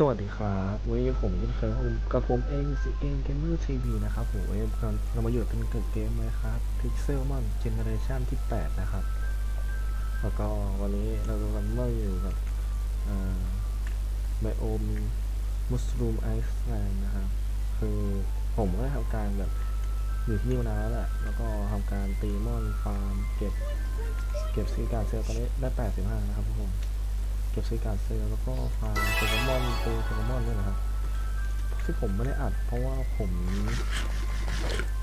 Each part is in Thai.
สวัสดีครับวันนี้ผมก็เคยกับผมเองสิเองเกมเมอร์ทีวีนะครับผมวันนี้เรามาอยู่กันเกับเกมไหมครับพิกเซลมอนเจเนอเรชันที่ 8 นะครับ แล้วก็วันนี้เรากำลังมาอยู่กับไบโอมมุสลูมไอซ์แลนด์นะครับ คือผมก็ทำการแบบอยู่ที่นี่มานานแล้วแหละแล้วก็ทำการตีมอนฟาร์มเก็บ เก็บซีการเซลตอนนี้ได้ 85 นะครับทุกคน ก็บซื้อการเซลแล้วก็ฟาร์มโปเกมอนตัวโปเกมอนด้วยนะครับที่ผมไม่ได้อัด เพราะว่าผม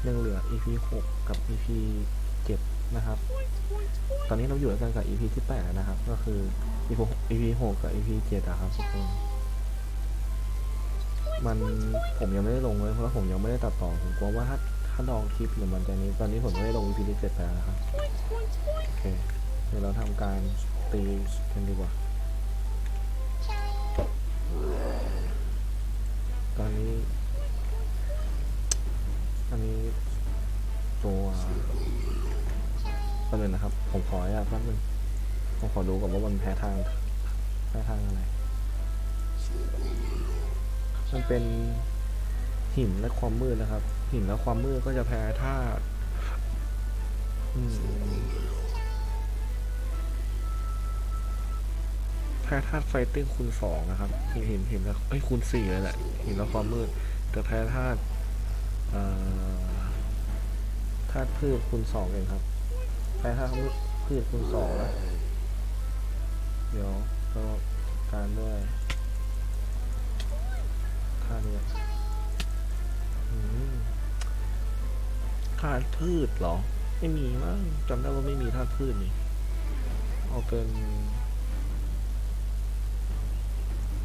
ยังเหลือ EP 6 กับ EP 7 นะครับ ตอนนี้เราอยู่กันกับ EP ที่ 8 นะครับ ก็คือ EP 6 EP 6กับ EP 7อะครับทุกคนมันผมยังไม่ได้ลงเลยเพราะว่าผมยังไม่ได้ตัดต่อผมกลัวว่าถ้าถ้าลองคลิปหรือมันจะนี้ ตอนนี้ผมไม่ได้ลง EP ที่7ไปแล้วนะครับ โอเค เดี๋ยวเราทำการตีกันดีกว่า ตอนนี้อันนี้ตัวแป๊บนึงนะครับ ผมขออนุญาตแป๊บนึงผมขอดูก่อนว่ามันแพ้ทางแพ้ทางอะไร มันเป็นหินและความมืดนะครับ หินและความมืดก็จะแพ้ธาตุ อืมแพ้ธาตุไฟติ้งคูณสองนะครับหินหินหินแล้วเอ้ยคูณสี่เลยแหละหินและความมืด แต่แพ้ธาตุธาตุพืชคูณสองเองครับแพ้ธาตุพืชคูณสองแล้วเดี๋ยวเราการด้วยค่านี้อืมธาตุพืชเหรอ ไม่มีมั้งจำได้ว่าไม่มีธาตุพืชนี่ เอาเป็น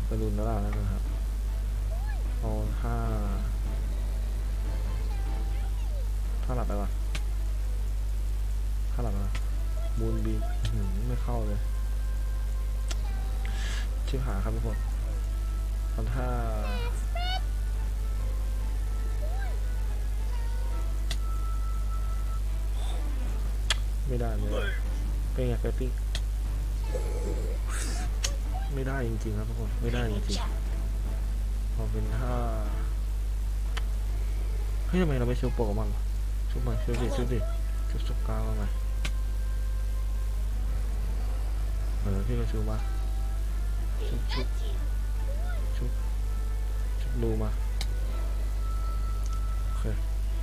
เป็นรุนแล้วแล้วนะครับเอาถ้าถ้าหลับไปก่อนถ้าหลับไปก่อนมูนบีมไม่เข้าเลย ชิบหาครับทุกคนมันถ้าไม่ได้เลยเป็นไงเฟตติ้ ไม่ได้จริงๆครับทุกคนไม่ได้จริงๆพอเป็นท่าเฮ้ยทำไมเราไม่ชูโปรมันชุบมาชุบดิชุบดิชุบชุบกางมาไหมเออพี่ก็ชูมาชุบชุบชุบชุบดูมาโอเค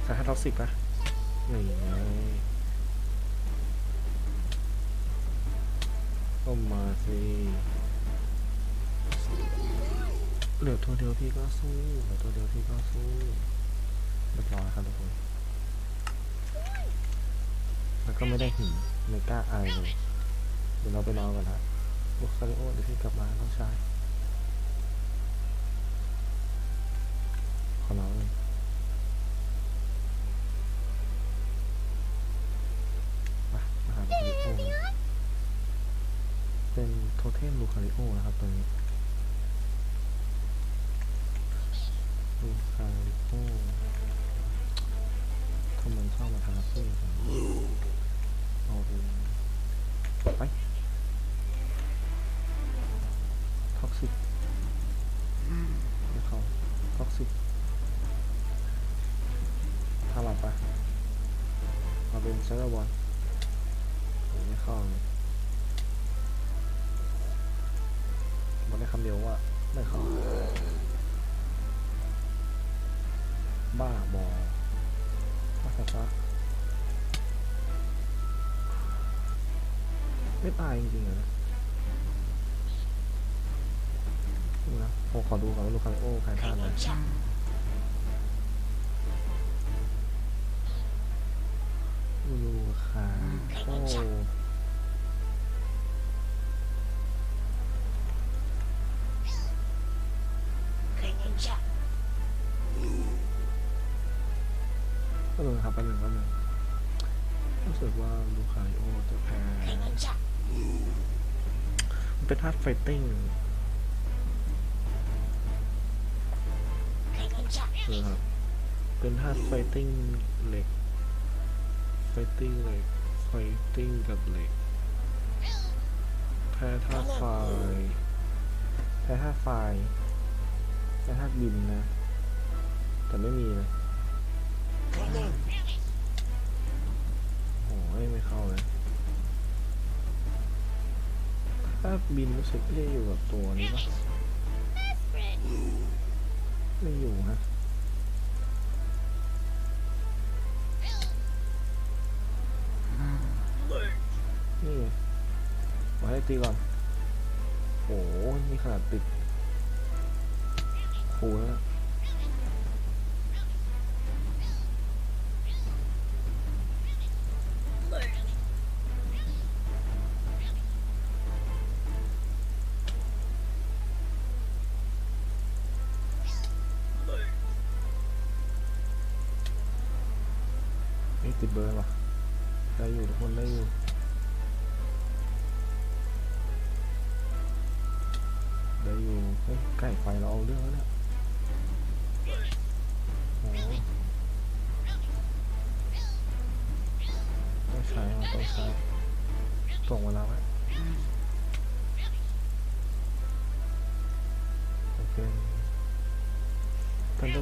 ใส่ให้ท็อปสิบปะนี่ไงก็มาสิ เหลือตัวเดียวพี่ก็สู้เหลือตัวเดียวพี่ก็สู้เรียบร้อยครับทุกคนแล้วก็ไม่ได้หินไม่กล้าอายเลยเดี๋ยวเราไปนอนกันฮะบุคคาริโอเดี๋ยวพี่กลับมาต้องใช้ขอนอนเลยมามาหาลูคาริโอกันเป็นโทเทมลูคาริโอนะครับตัวนี้ ทำไมชอบมาทาเพื่อนจังเอาเป็นไป ตายจริงๆเหรอดูนะผมขอดูก่อนว่าลูกคาริโอใครท่าไหนลูคาริโอก็เลยครับแป๊บนึงแป๊บนึงรู้สึกว่าลูคาริโอจะแพ้ มันเป็นธาตุไฟติ้งนะครับเป็นธาตุไฟติ้งเหล็ก ไฟติ้งเหล็ก ไฟติ้งกับเหล็ก แพ้ธาตุไฟ แพ้ธาตุไฟแต่ถ้าบินนะ แต่ไม่มีเลยโอ้ยไม่เข้าเลย้าบินรู้สึกไม่ได้อยู่กับตัวนี้ปะไม่อยู่ฮะนี่มาให้ตีก่อนโอ้โหนี่ขนาดติดคูแล้ว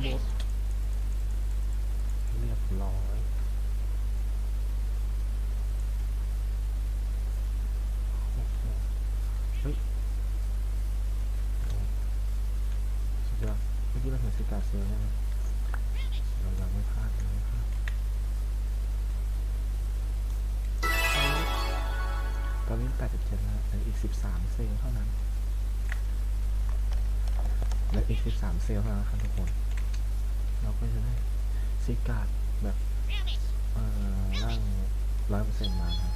ร์โบสเรียบร้อยโอ้โหเฮ้ยสุดยอดเมื่อกี้เราเห็นสกาเซียใช่ไหมเรายังไม่พลาดยังไม่พลาดตอนนี้87แล้วเหลืออีก 13 เซลล์เท่านั้นเหลืออีก 13 เซลล์เท่านั้นครับทุกคน เราก็จะได้ซิกาดแบบร่างร้อยเปอร์เซ็นต์มาครับ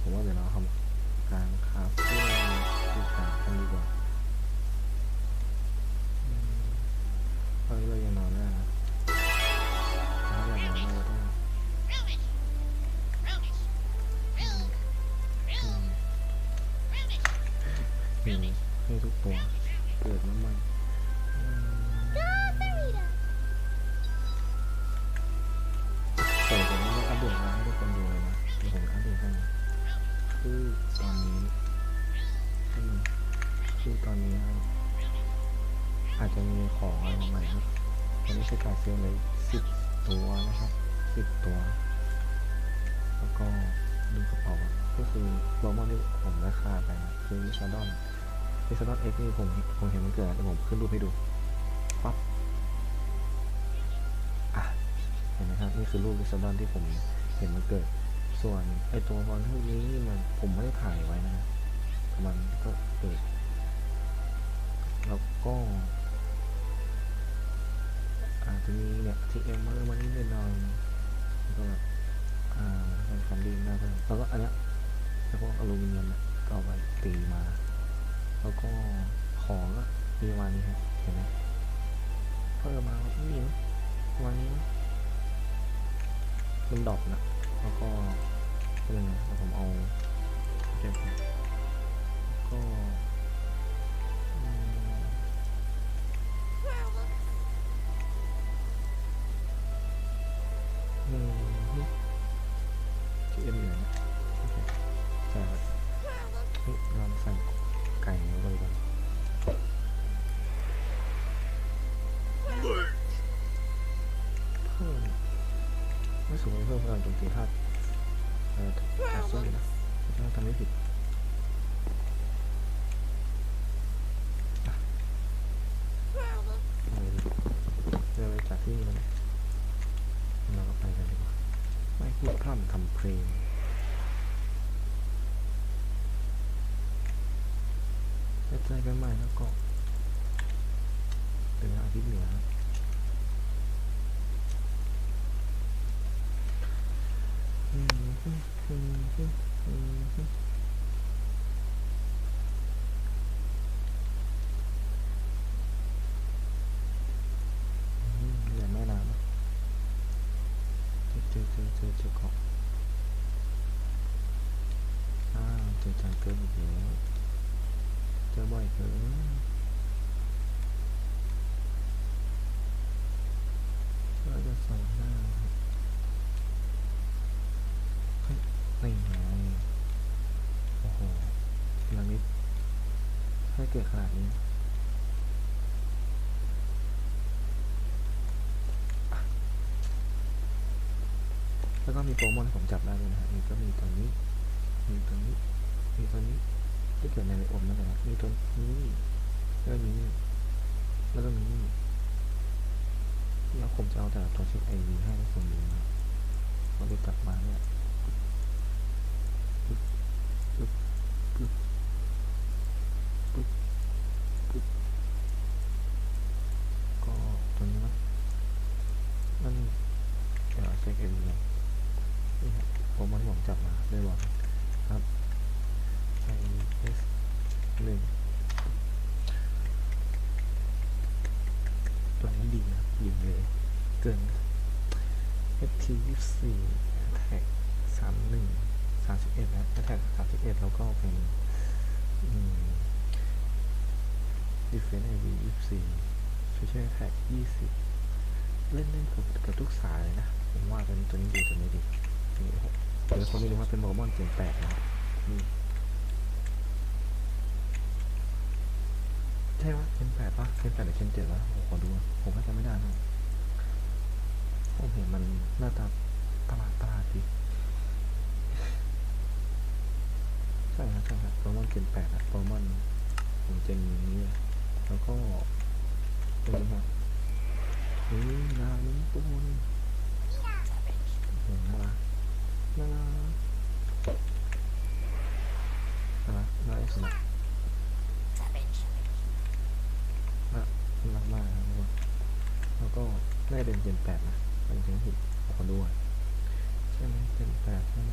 ผมว่าเดี๋ยวเราทำการคราฟเพื่อซิกาดกันดีกว่า มิซาดอนเอ็กนี่ผมผมเห็นมันเกิดแล้วผมขึ้นรูปให้ดูปั๊บอะเห็นไหมครับนี่คือรูปมิซาดอนที่ผมเห็นมันเกิด ส่วนไอตัวบอลพวกนี้นี่มันผมไม่ได้ถ่ายไว้นะครับมันก็เกิดแล้วก็อาจจะมีเนี่ยที่เอ็มมาริ่มมานิดหน่อยแล้วก็แบบอ่าเป็นคำดีหน้าเพิ่มแล้วก็อันเนี้ยไอ้พวกอลูมิเนียมก็เอาไปตีมา แล้วก็ของก็มีประมาณนี้ครับเห็นไหมเพิ่มมาไม่มีมั้งประมาณนี้มันดรอปนะแล้วก็เป็นไงผมเอาเก็บก็ สูงเพิ่มพลังโจมตีธาตุเอ่อธาตุส้มนะถ้าทำไม่ผิดเอาเลยเริ่มจากที่นี่แล้วนะเราก็ไปกันดีกว่า ไม่พูดพร่ำทำเพลงจะเจอกันใหม่แล้วก็เป็นอาทิตย์เหนือมอืม อืม เกิดขนาดนี้แล้วก็มีโปรโมทที่ผมจับได้ด้วยนะฮะมีก็มีตัวนี้ มีตัวนี้ มีตัวนี้ ที่เกิดในไลโอมนั่นแหละมีตัวนี้แล้วก็มีแล้วก็มีนี่แล้วผมจะเอาแต่ตัวเช็คไอวีให้ทุกคนดูนะเราไปจับมาเนี่ยปึ๊บปึ๊บปึ๊บปึ๊บปึ๊บก็ตัวนี้นะนั่นเดี๋ยวเช็คไอวีนะนี่ครับผมมันที่ผมจับมาได้บอกครับ i s หนึ่งตัวนี้ดีนะดีเลย เกิน ft ยี่สี่แท็กสามหนึ่งสามสิบเอ็ดนะแท็กสามสิบเอ็ดแล้วก็เป็นอืม defense id ยี่สี่ช่วยช่วยแท็กยี่สิบเล่นเล่นกับกับทุกสายเลยนะ ผมว่าตัวนี้ตัวนี้ดีตัวนี้ดีนี่ครับเดี๋ยวคนไม่รู้ว่าเป็นโปเกมอนเกมแปลกนะใช่ปะเคนแปดปะเคนแปดหรือเคนเจ็ดวะผมขอดู ผมก็จำไม่ได้นะผมเห็นมันหน้าตาประหลาดประหลาดดีใช่ครับใช่ครับโปรโมอนเคนแปดอะโปรโมอนของเจนนี้ แล้วก็ตัวนี้ครับนี่นานี้ตัวนี้โอ้โหน่ารักน่ารักน่ารักน่ารักสุดน่ารักมากนะครับทุกคนแล้วก็น่าจะเป็นเจนแปดนะเป็นเจนผิดขอดูอะใช่ไหมเจนแปดใช่ไหม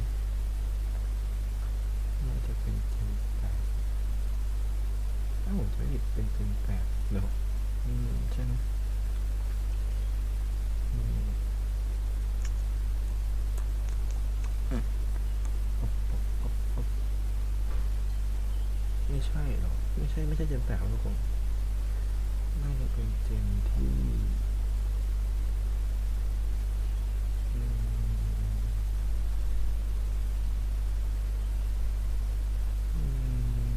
อ้าวผมจะผิดเป็นเจนแปดเดี๋ยวอืมใช่ไหมอืมอืมอ๊อบอ๊อบอ๊อบอ๊อบไม่ใช่หรอกไม่ใช่ ไม่ใช่เจนแปดครับทุกคนน่าจะเป็นเจนที่อืมอืม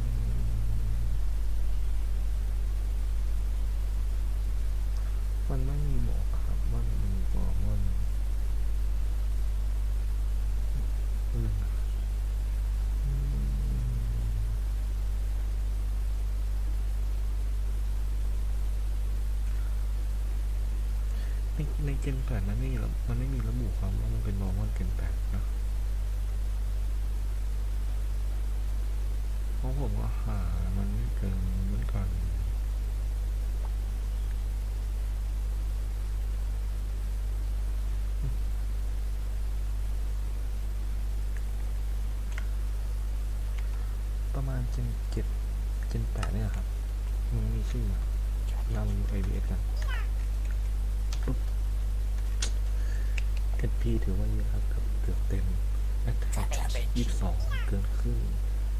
มันไม่มีบอกครับว่ามันมีบอกว่าอืมอืม ในใน เกนแปดมันไม่มีมันไม่มีระบุความว่ามันเป็นนอร์มอลเกนแปดนะเพราะผมก็หามันไม่เจอเหมือนกันประมาณเจนเจ็ดเจนแปดเนี่ยครับ มันมีชื่ออะเราไอวีเอสกัน HP ถือว่าเยอะครับเกือบเกือบเต็ม Attack ยี่สิบสองเกินครึ่ง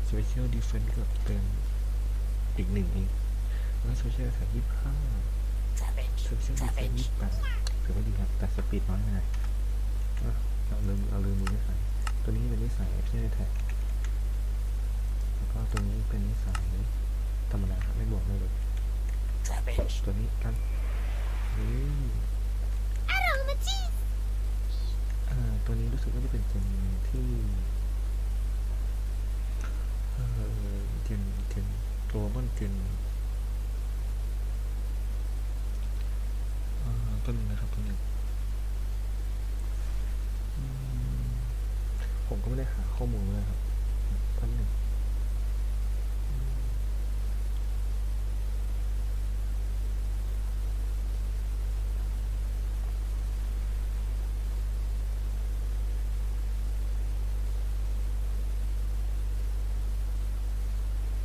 Special Defense เกือบเต็ม อีกหนึ่งเองแล้ว Special Attack ยี่สิบห้า Special Defense ยี่สิบแปดถือว่าดีครับ แต่สปีดน้อยไปหน่อยอะเราลืมเราลืมดูนิสัยตัวนี้เป็นนิสัย Special Attack แล้วก็ตัวนี้เป็นนิสัยธรรมดาครับไม่บวกไม่ลบตัวนี้กันนี่ ตัวมันเจนอ่าต้นงนะครับต้นหนึ่งผมก็ไม่ได้หาข้อมูลเลยครับต้นหนึ่ง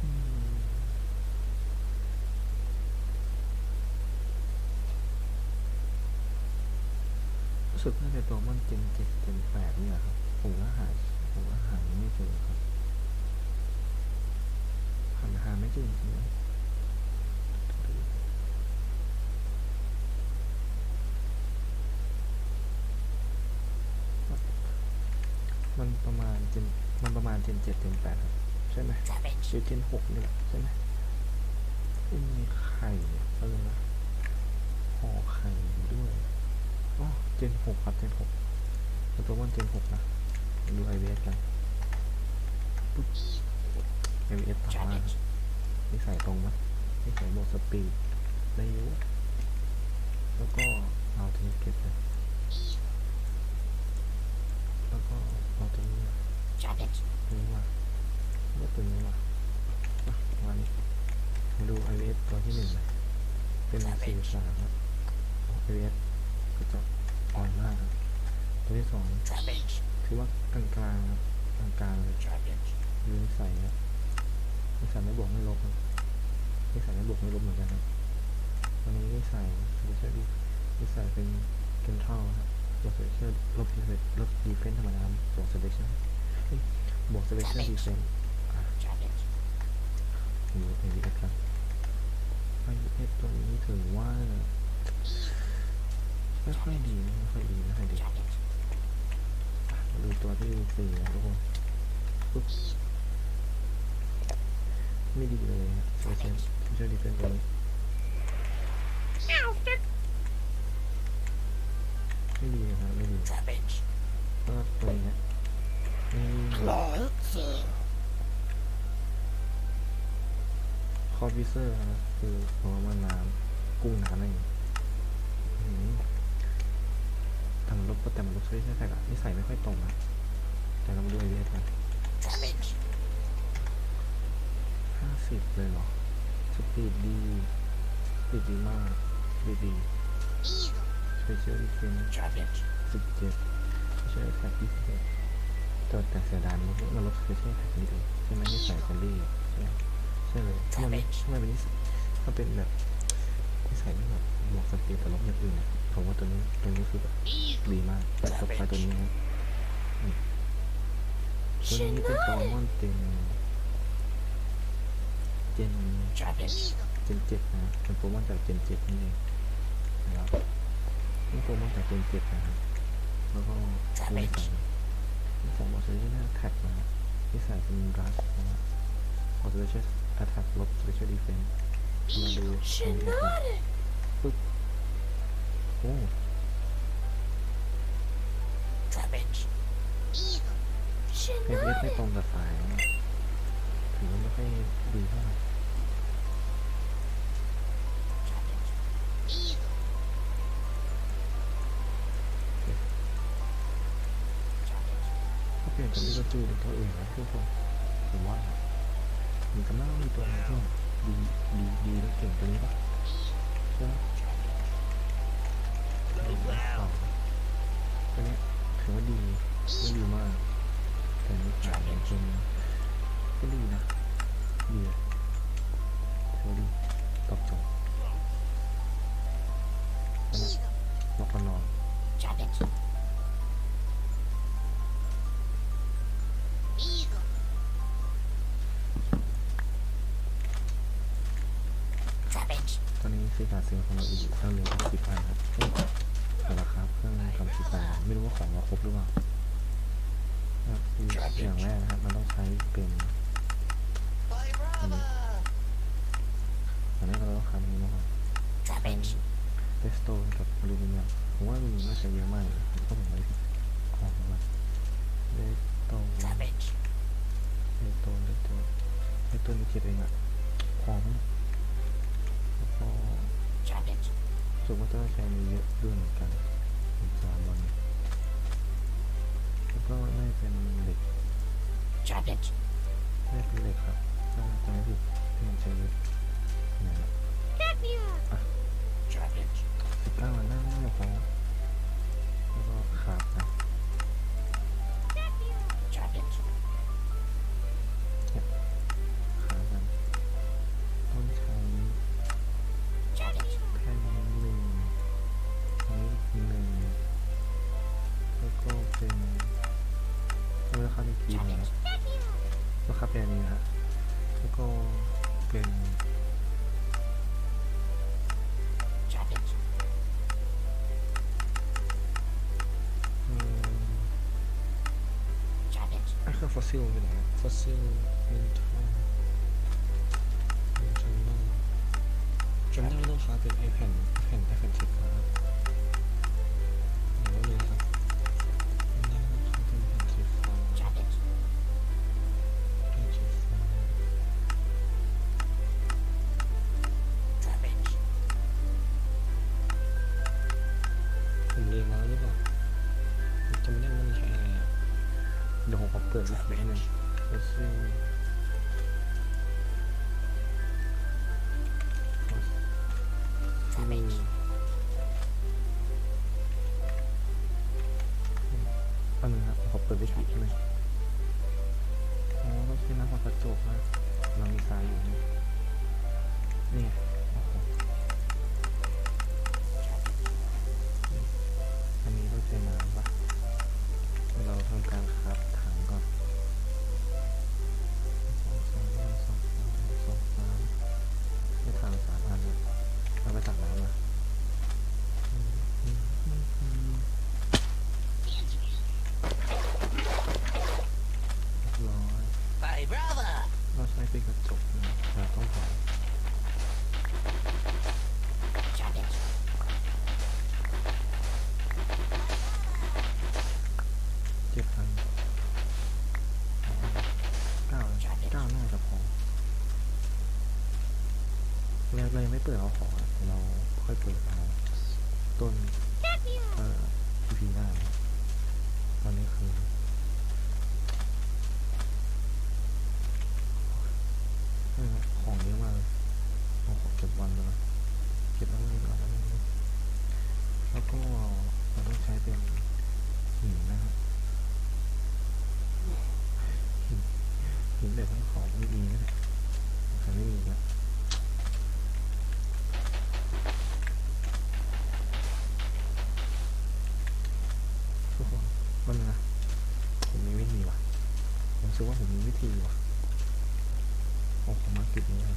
อืมรู้ สึกน่าจะตัวมันเจนเจ็ดเจนแปดเนี่ยครับผมก็หาผมก็หาไม่เจอครับหาหาไม่เจอจริงๆนะมันประมาณเจนมันประมาณเจนเจ็ดเจนแปดครับใช่ไหมหรือเจนหกนี่แหละใช่ไหมม่มีไข่อะไรนะห่อไข่ด้วย เจนหกครับเจนหกเป็นตัวมันเจนหกนะมาดูไอเวสกันปุ๊บไอเวสถามว่านิสัยตรงไหมนิสัยบอกสปีดได้เยอะแล้วก็เอาตัวนี้เก็บเลยแล้วก็เอาตัวนี้มานี้มาเลือกตัวนี้มาอะมานี่มาดู iOS ตัวที่หนึ่งเลยเป็นสี่สามครับ iOS ก็จะอ่อนมากครับตัวที่สองถือว่ากลางกลางๆครับกลางกลางๆเลยดูนิสัยครับนิสัยไม่บวกไม่ลบครับนิสัยไม่บวกไม่ลบเหมือนกันครับตัวนี้นิสัยนิสัยดีนิสัยเป็นเกนทัลครับบวกเซเลชั่นลบดีเฟนลบดีเฟนธรรมดาบวกเซเลชั่นบวกเซเลชั่นดีเฟนดูไอวีเอสกันไอวีเอสตัวนี้ถือว่า ไม่ค่อยดีนะไม่ค่อยดีไม่ค่อยดีดูตัวที่สี่นะทุกคนปุ๊บไม่ดีเลยฮะโซเชีเชียลดีเฟนตัวนี้ไม่ดีนะครับไม่ดีก็ตัวนี้ฮะนี่คอร์ฟิเซอร์นะคือหัวมันน้ำกุ้งน้ำนั่นเองอื้อหือแต่มันลบแต่มันลบสวิตช์แท็กอะนิสัยไม่ค่อยตรงนะแต่เรามาดูไอเดียกันห้าสิบเลยเหรอสปีดดีสปีดดีมากสปีดดีสเปเชียลดีเฟนสิบเจ็ดสเปเชียลแท็กยี่สิบเอ็ดแต่แต่เสียดายมันมันลดสเปเชียลแท็กนิดเดียใช่ไหมนิสัยเฟรนลี่ใช่ไหมใช่เลยถ้ามันไม่เป็นนิสัยถ้าเป็นแบบนิสัยที่แบบบวกสปีดแต่ลบอย่างอื่นอะ ผมว่าตัวนี้ตัวนี้คือแบบดีมากแต่ต่อไปตัวนี้นะอืมตัวนี้เป็นตัวมอนเต็มเจนเจนเจ็ดนะเป็นโปรโมอนจากเจนเจ็ดนี่เองนะครับนี่โปรโมอนจากเจนเจ็ดนะครับแล้วก็นิสัยนิสัยบอกเลยที่น่าแท็กนะนิสัยเป็นรัสนะครับออสเตรเชียแอตแทกลบสเปเชียลดีเฟนมาดูตรงนี้ครับปึ๊บโอ้ เพจเอสไม่ตรงกับสายถือว่าไม่ค่อยดีเท่าไหร่เปลี่ยนกลิเวอร์พูเป็นตัวอื่นนะทุกคนผมว่ามันก็น่ามีตัวหนึงที่ดีดีดีแล้วเก่งตัวนี้ปะใช่ไหมดีนะสองตัวนี้ถือว่าดีไม่ดีมาก แต่ในขายจริงๆก็ดีนะดีอะถือว่าดีตอบโจทย์นกกันนอนตอนนี้ซื้อการซื้อของเราอีกตั้งเหลืออีกสิบอันครับเอ้ยเอาครับเครื่องทำสิบอันไม่รู้ว่าของเราครบหรือเปล่า ครับอย่างแรกนะครับ มันต้องใช้เป็นอันนี้เราต้องทำนี้มาก่อนเทสโตนกับอลูมิเนียมผมว่าอลูมิเนียมน่าจะเยอะมากเลยผมก็ผมไว้ของมันเทสโตนเทสโตนเทสโตนเทสโตนนี่เก็บเองอะของแล้วก็รู้สึกว่าต้องใช้มีเยอะด้วยเหมือนกันอีกสามวันแล้ว ก็น่าจะเป็นเหล็กน่าจะเป็นเหล็กครับถ้าจำไม่ผิดที่มันใช้เยอะเนี่ยนะสิบเก้าวันน่าจะพอแล้วก็ขาดนะ อ้เครื่องฟอสซิลเป็นไหนฟอสซิลมินทอมินทอาเป็นไอแผ่นแผ่นไอแผ่นสีฟ้าเดี๋ยวเลยนะครับอันนี้นะครับเป็นแผ่นสีฟ้าแผ่นสีฟ้าผมเรียนมาแล้วหรือเปล่าจำไม่ได้ว่ามันใช้อะไร เดี๋ยวผมเปิดแมปไปให้หน่อยโอเคทำไม 这条好 ทีว่โอ้มาติดนี้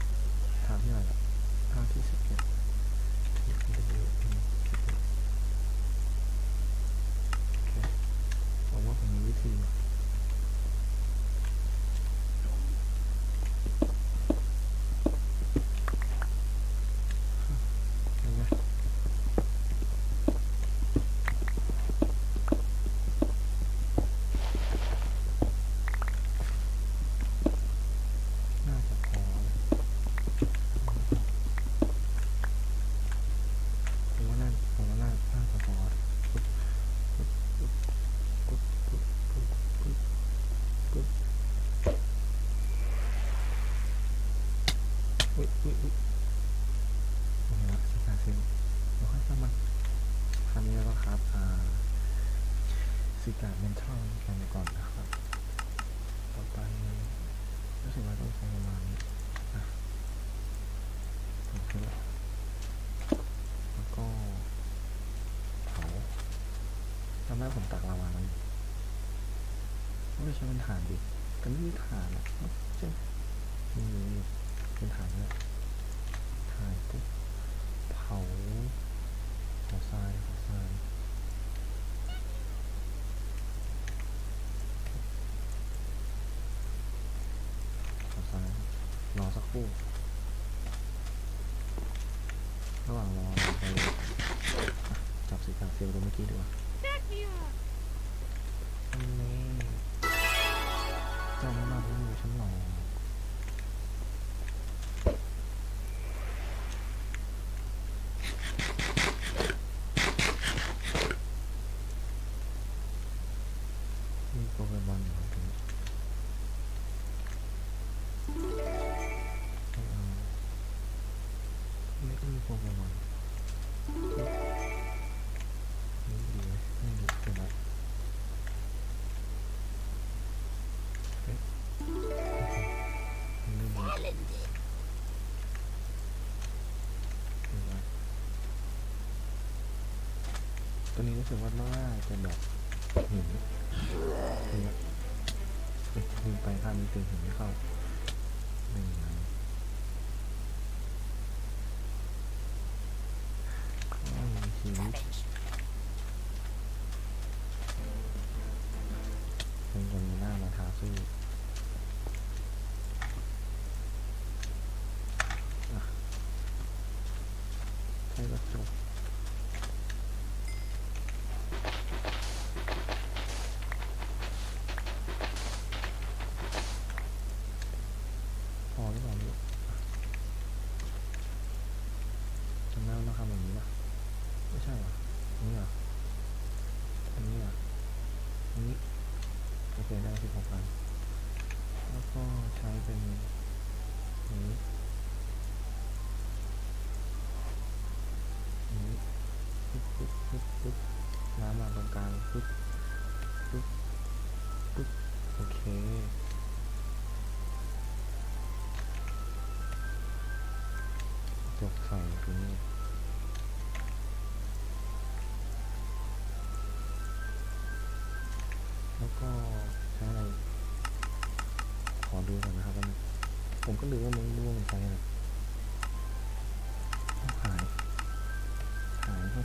ได้ผมตักลาวาแล้วนี่ไม่ใช่เป็นฐานดิแต่ไม่มีฐานอะเอ้าใช่นี่เป็นฐานเลยฐานปุ๊บเผาเผาทรายเผาทรายเผาทรายรอสักครู่ระหว่างรอไปจับสีกาวเซลล์ตัวเมื่อกี้ดีกว่า อันนี้เจ้าไม่มาที่มือฉันหรอกมีโปเกมอนอยู่ตรงนี้ไม่เอาไม่มีโปเกมอน ตัวนี้รู้สึกว่าน่าจะแบบหินเนี่ยเอ๊ะหินไปข้างนี้เต็มหินไม่เข้าหนึ่งนะข้างหิน Drop it. เป็นนมีหน้ามาทาสู้อะค่ก็จบพอหรือเปล่าไม่รู้จำได้ว่าต้องทำแบบนี้ป่ะไม่ใช่เหรออันนี้เหรออันนี้เหรออันนี้โอเคได้สิบหกพันแล้วก็ใช้ เป็นอย่างนี้อย่างนี้ปึ๊บปึ๊บปึ๊บปึ๊บน้ำมาตรงกลางปึ๊บปึ๊บปึ๊บโอเคจบใส่ตรงนี้แล้วก็ใช้อะไร ขอดูก่อนนะครับว่ามัน ผมก็ลืมว่ามันร่วงมันะไรต้องหาย หายก็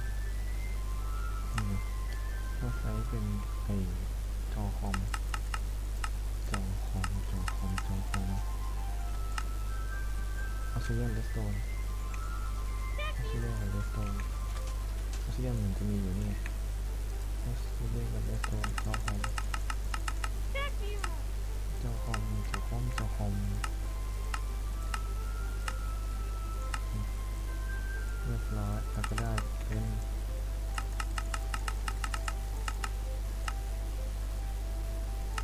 อืมก็ใช้เป็นไอจอคอม จอคอม จอคอม จอคอมออสเซียนเลสโตนออสเซียนกับเลสโตนออสเซียนเหมือนจะมีอยู่นี่ออสเซียนกับเลสโตนจอคอม จอคอม จอคอม จอคอม เรียบร้อยก็ได้เป็น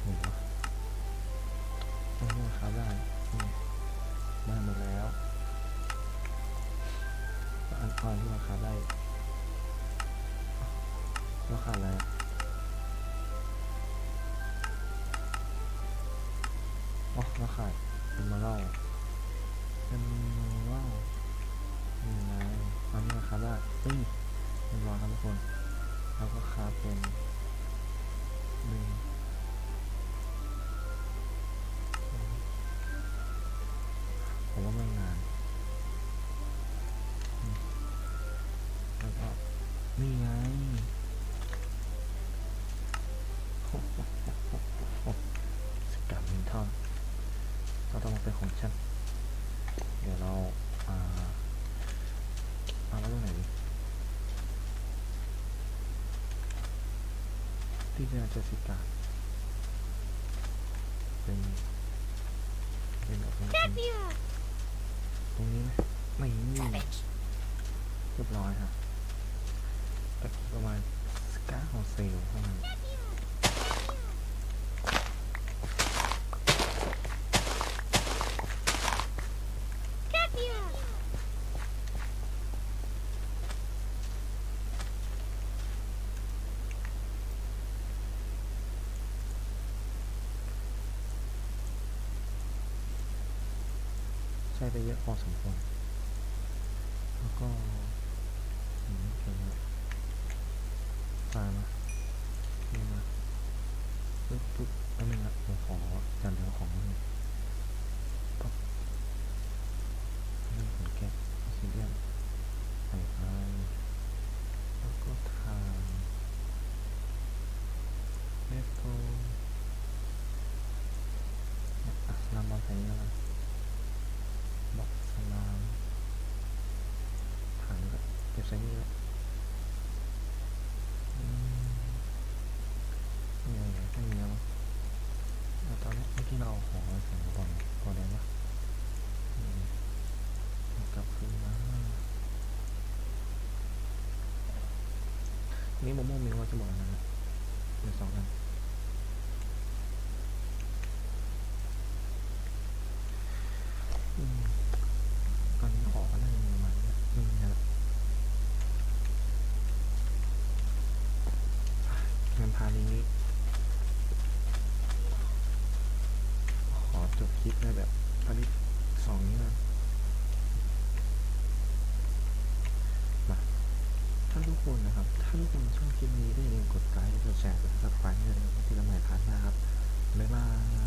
เห็นปะตรงนี้ครับได้ได้หมดแล้วอันอ่อนที่ราคาได้ราคาอะไรอ๋อราคาเป็นมาเล่าเป็น อันนี้ราคาได้เอ้ยเรียบร้อยครับทุกคน แล้วก็คาเป็นหนึ่งผมว่าไม่นานแล้วก็นี่ไงโอ้โหสกัดมินทอนก็ต้องมาเป็นของฉัน ที่จะจะสิกาเป็นเป็นแบบนี้เป็นตรงนี้ไหมไม่นี่ Savage. เรียบร้อยครับตะกี้ประมาณเก้าเซลล์เท่านั้นใไปเยอะพอสมควร แล้วก็ เก็บใส่นี่แล้วอืมนี่อะไรไม่มีแล้วงแล้วตอนนี้เมื่อกี้เราเอาของอะไรใส่มาก่อนก่อนได้ปะอืมเอากลับคืนมานี่โมโม่มีว่าจะบอกอันนั้นนะเดี๋ยวสองอันอืมตอนนี้ของก็น่าจะมีประมาณนี้ไม่มีแล้ว งานพานี้ ขอจบคลิปในแบบพาณิชย์สองนี้นะมาถ้าทุกคน นะครับถ้าทุกคนชอบคลิปนี้ก็อย่าลืมกดไลค์ กดแชร์ กดซับสไครต์ให้ด้วยนะครับที่ละใหม่พาร์ทหน้าครับ บ๊ายบาย